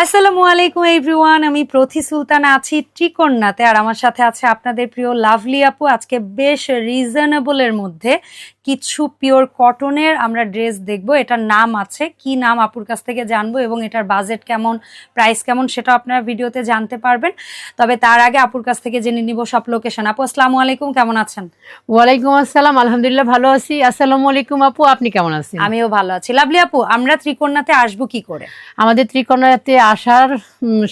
আসসালামু আলাইকুম এভরিওয়ান আমি প্রথি সুলতান আছি ত্রিকন্যাতে আর আমার সাথে আছে আপনাদের প্রিয় লাভলি আপু। আজকে বেশ রিজনেবলের মধ্যে কিছু পিওর কটনের আমরা ড্রেস দেখব। এটার নাম আছে কি নাম আপুর কাছ থেকে জানব এবং এটার বাজেট কেমন প্রাইস কেমন সেটা আপনারা ভিডিওতে জানতে পারবেন। তবে তার আগে আপুর কাছ থেকে জেনে নিব সব লোকেশন আপু আসসালামু আলাইকুম কেমন আছেন? ওয়ালাইকুম আসসালাম আলহামদুলিল্লাহ ভালো আছি। আসসালামু আলাইকুম আপু আপনি কেমন আছেন? আমিও ভালো আছি। লাভলি আপু আমরা ত্রিকন্যাতে আসব কি করে? আমাদের ত্রিকোণাতে আসার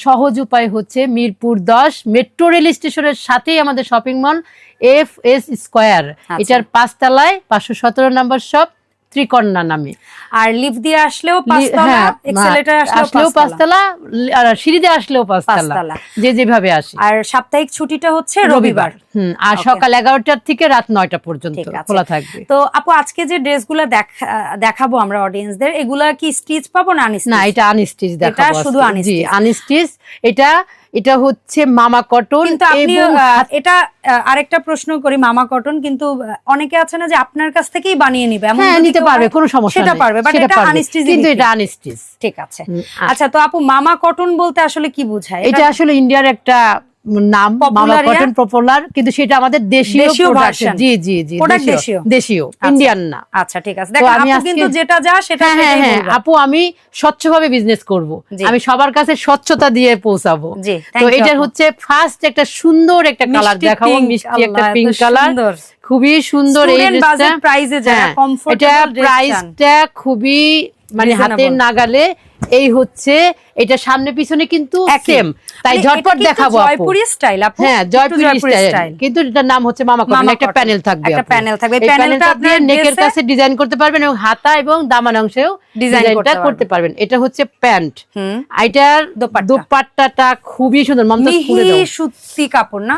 সহজ উপায় হচ্ছে মিরপুর দশ মেট্রো রেল স্টেশনের সাথেই আমাদের shopping mall F S square. এটার পাঁচতলায় পাঁচশো সতেরো নম্বর শপ ত্রিকন্যা নামে। আর লিফট দিয়ে আসলেও পাঁচতলা হ্যাঁ, আসলেও পাঁচতলা। পাঁচতলা সিঁড়ি দিয়ে আসলেও পাঁচতলা। যে যেভাবে আসে। আর সাপ্তাহিক ছুটিটা হচ্ছে রবিবার। হুম আর সকাল এগারোটার থেকে রাত নয়টা পর্যন্ত খোলা থাকবে। তো আপু আজকে যে ড্রেসগুলো দেখা দেখাবো আমরা অডিয়েন্সদের এগুলা কি স্টিচ পাবো না আনস্টিচ না এটা আনস্টিচ দেখাবো শুধু unstitch। আনস্টিচ এটা এটা হচ্ছে মামা কটন কিন্তু আপনি আহ, এটা আরেকটা প্রশ্ন করি মামা কটন কিন্তু অনেকে আছে না যে আপনার কাছ থেকেই বানিয়ে নিবে এমন হ্যাঁ নিতে পারবে কোনো সমস্যা সেটা। পারবে বাট এটা আনস্টিচ কিন্তু এটা আনস্টিচ ঠিক আছে। আচ্ছা তো আপু মামা কটন বলতে আসলে কি বোঝায়? এটা আসলে ইন্ডিয়ার একটা নাম মামা কটন পপুলার কিন্তু সেটা আমাদের দেশীয় দেশীয় জি জি জি দেশীয়। দেশীয়। দেশীয় আচ্ছা। ইন্ডিয়ান না। আচ্ছা ঠিক আছে। দেখেন আমি আপু কিন্তু যেটা যা সেটা হ্যাঁ হ্যাঁ হ্যাঁ। আপু আমি স্বচ্ছভাবে বিজনেস করব। আমি সবার কাছে স্বচ্ছতা দিয়ে পৌঁছাবো। তো আপু। হচ্ছে ফার্স্ট একটা সুন্দর একটা কালার দেখাবো মিষ্টি একটা পিঙ্ক কালার খুবই সুন্দর এই যারা হ্যাঁ, এটা প্রাইসটা খুবই মানে হাতের নাগালে এই হচ্ছে এটা সামনে পিছনে কিন্তু সেম তাই মানে ঝটপট দেখাবো জয়পুরি স্টাইল আপু। হ্যাঁ জয়পুরি স্টাইল কিন্তু এটার নাম হচ্ছে মামা কটন একটা প্যানেল থাকবে একটা panel থাকবে। এই প্যানেলটা দিয়ে আপনার নেকের কাছে ডিজাইন করতে পারবেন এবং হাতা এবং দামান অংশেও ডিজাইনটা করতে পারবেন। এটা হচ্ছে প্যান্ট হুম। এটার দোপাট্টাটা খুবই সুন্দর। মমতাজ খুলে দাও। সুতি কাপড় না?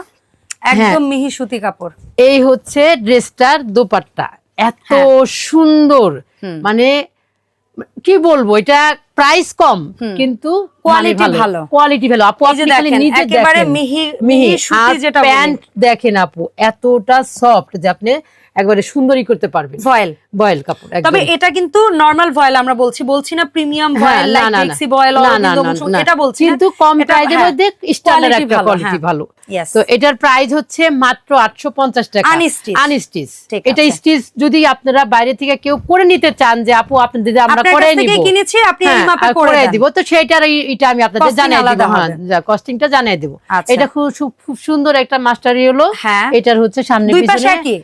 হ্যাঁ। একদম মিহি সুতি কাপড়। এই হচ্ছে ড্রেসটার দোপাট্টা। এত হ্যাঁ। সুন্দর। মানে কি বলব? এটা প্রাইস কম কিন্তু Quality ভালো। কোয়ালিটি ভালো। আপু আপনি খালি নিজে দেখেন। মিহি মিহি সুতি যেটা প্যান্ট দেখেন আপু এতটা সফট যে আপনি একবারে সুন্দরই করতে পারবেন। ভয়েল। বয়েল কাপড় তবে এটা কিন্তু নর্মাল ভয়েল আমরা বলছি বলছি না প্রিমিয়াম হ্যাঁ, ভয়েল না, লাইক না, না। ভয়েল না, না, না, না। এটা বলছি কিন্তু কম প্রাইজের হ্যাঁ, মধ্যে স্ট্যান্ডার্ড একটা কোয়ালিটি হ্যাঁ। ভালো। তো এটার প্রাইস হচ্ছে মাত্র আটশো পঞ্চাশ টাকা। Unstitched। আনস্টিচ এটা। স্টিচ যদি আপনারা বাইরে থেকে কেউ করে নিতে চান যে আপু আপনি দিদি আমরা করে নিব। কিনেছি আপনি হ্যাঁ, মাপে করে করে দিব। তো সেটার এটা আমি আপনাদের জানিয়ে দিব হ্যাঁ কস্টিংটা জানিয়ে দিব। আচ্ছা। এটা খুব খুব সুন্দর একটা মাস্টারি হলো। হ্যাঁ। এটার হচ্ছে সামনে পিছনে একই?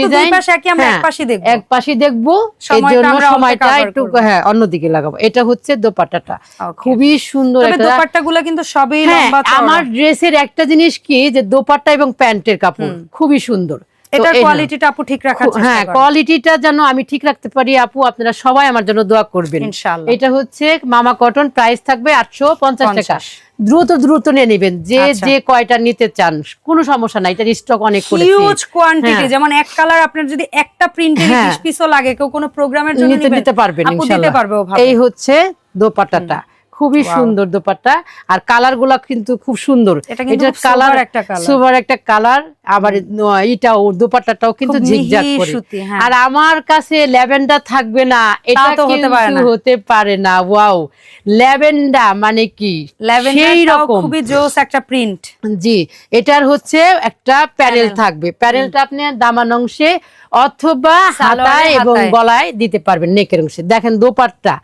ডিজাইন আমরা এক পাশেই দেখব। এক পাশে দেখব। সময়টা জন্য সময়টা একটু হ্যাঁ অন্যদিকে লাগাবো। এটা হচ্ছে দোপাট্টাটা। খুবই সুন্দর একটা দোপাট্টাগুলো কিন্তু সবই হ্যাঁ লম্বা আমার ড্রেসের একটা জিনিস কি যে দোপাট্টা এবং প্যান্টের কাপড়। খুবই সুন্দর। এটার কোয়ালিটিটা আপু ঠিক রাখার চেষ্টা হ্যাঁ কোয়ালিটিটা যেন আমি ঠিক রাখতে পারি আপু আপনারা সবাই আমার জন্য দোয়া করবেন ইনশাআল্লাহ। এটা হচ্ছে মামা কটন প্রাইস থাকবে আটশো পঞ্চাশ টাকা দ্রুত দ্রুত নিয়ে নেবেন যে আচ্ছা। যে কয়টা নিতে চান কোনো সমস্যা নাই এটার স্টক অনেক করেছি হিউজ কোয়ান্টিটি হ্যাঁ। যেমন এক কালার আপনার যদি একটা প্রিন্টের হ্যাঁ। 20 পিসও লাগে কেউ কোনো প্রোগ্রামের জন্য নিতে পারবেন ইনশাআল্লাহ। এই হচ্ছে দোপাট্টাটা খুবই সুন্দর দোপাট্টা। আর কালারগুলা কিন্তু খুব সুন্দর। এটা খুব sober একটা সুপার একটা কালার আবার এটাও দোপাট্টাটাও কিন্তু ঝিকঝাক করে। হ্যাঁ। আর আমার কাছে ল্যাভেন্ডার থাকবে না এটা তো হতে পারে না। হতে পারে না ওয়াও। ল্যাভেন্ডার মানে কি? সেই রকম। খুবই জোস একটা প্রিন্ট জি এটার হচ্ছে একটা প্যানেল থাকবে। প্যানেলটা আপনি দামান অংশে অথবা হাতায় এবং গলায় দিতে পারবেন নেকের অংশে। দেখেন দোপাট্টা।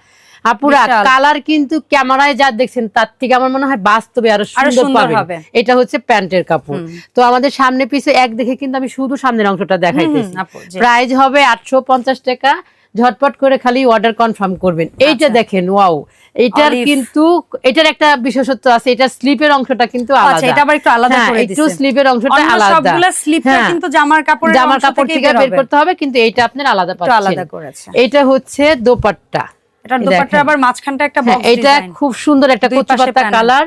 আপুরা কালার কিন্তু ক্যামেরায় যা দেখছেন তার থেকে আমার মনে হয় বাস্তবে আরও সুন্দর হবে। এটা হচ্ছে প্যান্টের কাপড়। তো আমাদের সামনে পিছে এক দেখে কিন্তু আমি শুধু সামনের অংশটা দেখাইতেছি। প্রাইস হবে আটশো পঞ্চাশ টাকা। ঝটপট করে খালি অর্ডার কনফার্ম করবেন। এইটা আচ্ছা। দেখেন ওয়াও এটার কিন্তু এটার একটা বিশেষত্ব আছে এটার স্লিপের অংশটা কিন্তু আচ্ছা আলাদা। এটা আবার একটু আলাদা হ্যাঁ, করে একটু স্লিপের অংশটা অন্য আলাদা। সবগুলা স্লিপটা হ্যাঁ, কিন্তু জামার কাপড়ের জামার কাপড় থেকে বের করতে হবে কিন্তু এইটা আপনার আলাদা পাচ্ছেন। আলাদা করেছে। এটা হচ্ছে দোপাট্টা। এই দোপাট্টা আবার মাঝখানটা একটা হ্যাঁ বক্স এটা খুব সুন্দর একটা দুই কচু পাশে পাতা panel। কালার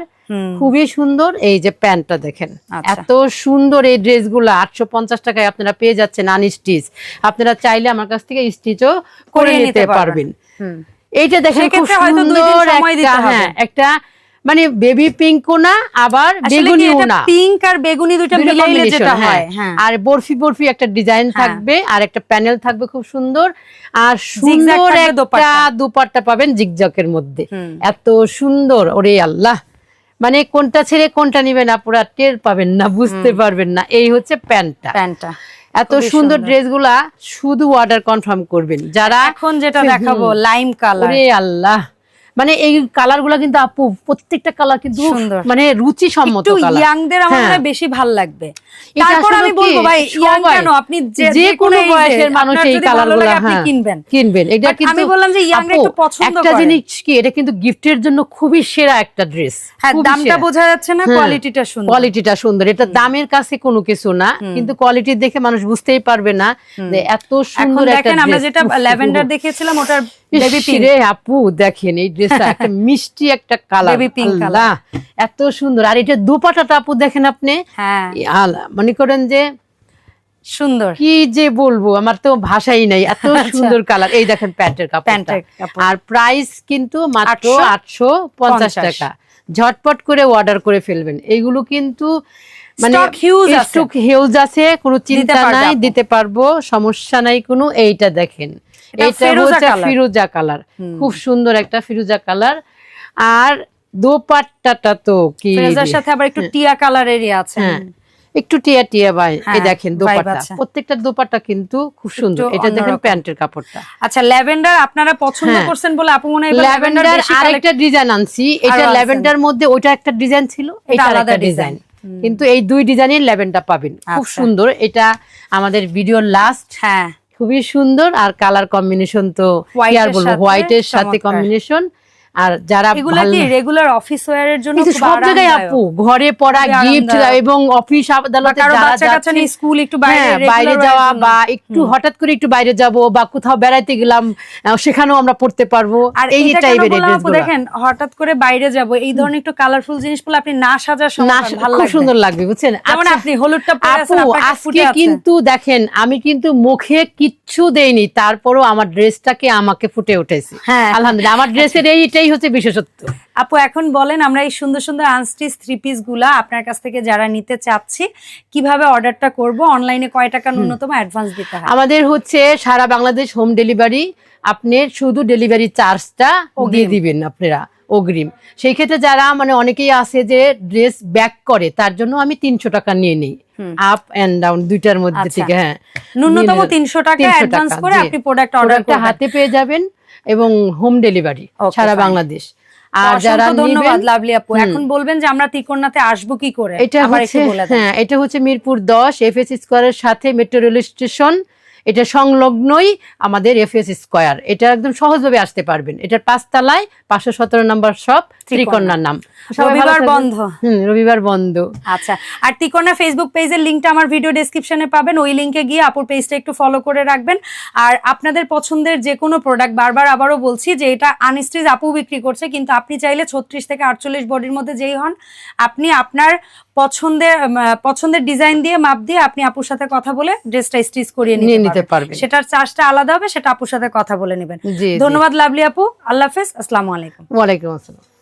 খুবই সুন্দর। এই যে প্যান্টটা দেখেন আচ্ছা। এত সুন্দর এই ড্রেসগুলো আটশো পঞ্চাশ টাকায় আপনারা পেয়ে যাচ্ছেন আনস্টিচ। আপনারা চাইলে আমার কাছ থেকে স্টিচও করে নিতে পারবেন। এইটা দেখেন খুব সুন্দর একটা হ্যাঁ একটা মানে বেবি পিঙ্কও না আবার বেগুনিও না। পিঙ্ক আর বেগুনি মিলাইলে যেটা হ্যাঁ। হয়। হ্যাঁ। আর বরফি বরফি একটা ডিজাইন হ্যাঁ। থাকবে আর একটা প্যানেল থাকবে খুব সুন্দর। আর সুন্দর একটা দোপাট্টা। দুপাট্টা পাবেন জিগজকের মধ্যে। এত সুন্দর ওরে আল্লাহ। মানে কোনটা ছেড়ে কোনটা নিবেন আপনারা টের পাবেন না বুঝতে পারবেন না। এই হচ্ছে প্যান্টটা। প্যান্টটা। এত সুন্দর। ড্রেসগুলা শুধু অর্ডার কনফার্ম করবেন। যারা এখন যেটা দেখাবো লাইম কালার আল্লাহ। মানে এই কালারগুলা কিন্তু আপু প্রত্যেকটা কালার কিন্তু মানে রুচি সম্মত ইয়াংদের আমার হ্যাঁ। বেশি ভালো লাগবে। তারপর আমি বলব ভাই ইয়াং কেন? আপনি যে কোনো বয়সের মানুষ এই কালার আপনি হ্যাঁ কিনবেন। কিনবেন। এটা কিন্তু আমি বললাম যে আপু, একটু পছন্দ একটা জিনিস কি এটা কিন্তু গিফটের জন্য খুবই সেরা একটা ড্রেস হ্যাঁ দামটা বোঝা যাচ্ছে না কোয়ালিটিটা সুন্দর। কোয়ালিটিটা সুন্দর। এটা দামের কাছে কোনো কিছু না কিন্তু কোয়ালিটি দেখে মানুষ বুঝতেই পারবে না যে এত সুন্দর একটা দেখেন আমরা যেটা ল্যাভেন্ডার উফ। দেখিয়েছিলাম ওটার রে আপু দেখেন এই ড্রেসটা একটা মিষ্টি একটা কালার Baby pink এত সুন্দর। আর এটা দুপাটাটা আপু দেখেন আপনি? হ্যাঁ। মনে করেন যে সুন্দর। কি যে বলব আমার তো ভাষাই নাই। এত সুন্দর কালার এই দেখেন প্যান্টের আচ্ছা। আর প্রাইস কিন্তু মাত্র আটশো পঞ্চাশ টাকা। ঝটপট করে অর্ডার করে ফেলবেন। এইগুলো কিন্তু মানে হিউজ আছে। কোনো চিন্তা নাই দিতে পারব সমস্যা নাই কোনো। এইটা দেখেন। এটা ফিরোজা হচ্ছে ফিরোজা কালার। খুব সুন্দর একটা ফিরোজা কালার। আর দোপাট্টাটা তো কি ফেরেজার সাথে আবার একটু টিয়া কালারেরই আছে। হ্যাঁ। একটু টিয়া টিয়া ভাই। এই হ্যাঁ, দেখেন দোপাট্টা। প্রত্যেকটা দোপাট্টা কিন্তু খুব সুন্দর। এটা দেখেন প্যান্টের কাপড়টা। আচ্ছা ল্যাভেন্ডার আপনারা পছন্দ হ্যাঁ। করছেন বলে আপু মনে হয় ল্যাভেন্ডার আরেকটা ডিজাইন আনছি। এটা ল্যাভেন্ডার মধ্যে ওইটা একটা ডিজাইন ছিল এটা আলাদা ডিজাইন। কিন্তু এই দুই ডিজাইনের ল্যাভেন্ডার পাবেন। খুব আচ্ছা। সুন্দর। এটা আমাদের ভিডিওর লাস্ট হ্যাঁ। খুবই সুন্দর আর কালার কম্বিনেশন তো হোয়াইটের সাথে কম্বিনেশন আর যারা এগুলা কি রেগুলার অফিস ওয়্যারের জন্য খুব সব জায়গায় আপু ঘরে পড়া গিফট এবং অফিস আদালতে স্কুল একটু বাইরে হ্যাঁ, বাইরে যাওয়া বা একটু হঠাৎ করে একটু বাইরে যাব বা কোথাও বেড়াইতে গেলাম সেখানেও আমরা পড়তে পারব। আর এই টাইপের দেখেন হঠাৎ করে বাইরে যাব এই ধরনের একটু কালারফুল জিনিস পরলে আপনি না সাজার খুব সুন্দর লাগবে বুঝছেন? যেমন আচ্ছা, আপনি হলুদটা আপু আজকে কিন্তু দেখেন আমি কিন্তু মুখে কিচ্ছু দেইনি তারপরও আমার ড্রেসটাকে আমাকে ফুটে উঠেছে। হ্যাঁ। আলহামদুলিল্লাহ আমার ড্রেসের এইটাই হচ্ছে বিশেষত্ব। আপু এখন বলেন আমরা এই সুন্দর সুন্দর আনস্টিচ থ্রি পিসগুলা আপনার কাছ থেকে যারা নিতে চাচ্ছি কীভাবে অর্ডারটা করব? অনলাইনে কয় টাকা ন্যূনতম অ্যাডভান্স দিতে হয়? আমাদের হচ্ছে সারা বাংলাদেশ হোম ডেলিভারি আপনি শুধু ডেলিভারি চার্জটা দিয়ে দিবেন আপনারা অগ্রিম। সেই ক্ষেত্রে যারা মানে অনেকেই আছে যে ড্রেস ব্যাক করে তার জন্য আমি তিনশো টাকা নিয়ে নিই। আপ এন্ড ডাউন দুইটার মধ্যে আচ্ছা। থেকে হ্যাঁ। ন্যূনতম তিনশো টাকা অ্যাডভান্স করে আপনি প্রোডাক্ট অর্ডার প্রোডাক্টটা করবেন। হাতে পেয়ে যাবেন। এবং হোম ডেলিভারি সারা বাংলাদেশ। আর যারা ধন্যবাদ লাভলি আপু। এখন বলবেন যে আমরা তিকোনাতে আসব কি করে? এটা হচ্ছে হ্যাঁ এটা হচ্ছে মিরপুর দশ এফএস স্কোয়ারের সাথে মেট্রো রেল স্টেশন এটা সংলগ্নই আমাদের এফএস স্কোয়ার এটা একদম সহজভাবে আসতে পারবেন। এটার পাঁচতলায় পাঁচশো সতেরো নম্বর শপ ত্রিকন্যার নাম। রবিবার বন্ধ। হুম রবিবার বন্ধ। আচ্ছা আর তিকোনা ফেসবুক পেজের লিংকটা আমার ভিডিও ডেসক্রিপশনে পাবেন। ওই লিংকে গিয়ে আপুর পেজটা একটু ফলো করে রাখবেন। আর আপনাদের পছন্দের যে কোনো প্রোডাক্ট বারবার আবারও বলছি যে এটা আনস্টিজ আপু বিক্রি করছে কিন্তু আপনি চাইলে ছত্রিশ থেকে আটচল্লিশ বডির মধ্যে যেই হন আপনি আপনার পছন্দের পছন্দের ডিজাইন দিয়ে মাপ দিয়ে আপনি আপুর সাথে কথা বলে ড্রেসটা স্টিচ করিয়ে নিয়ে নিতে পারবেন। সেটার চার্জটা আলাদা হবে সেটা আপুর সাথে কথা বলে নেবেন। ধন্যবাদ লাভলি আপু। আল্লাহ হাফেজ। আসসালামু আলাইকুম। ওয়ালাইকুম আসসালাম।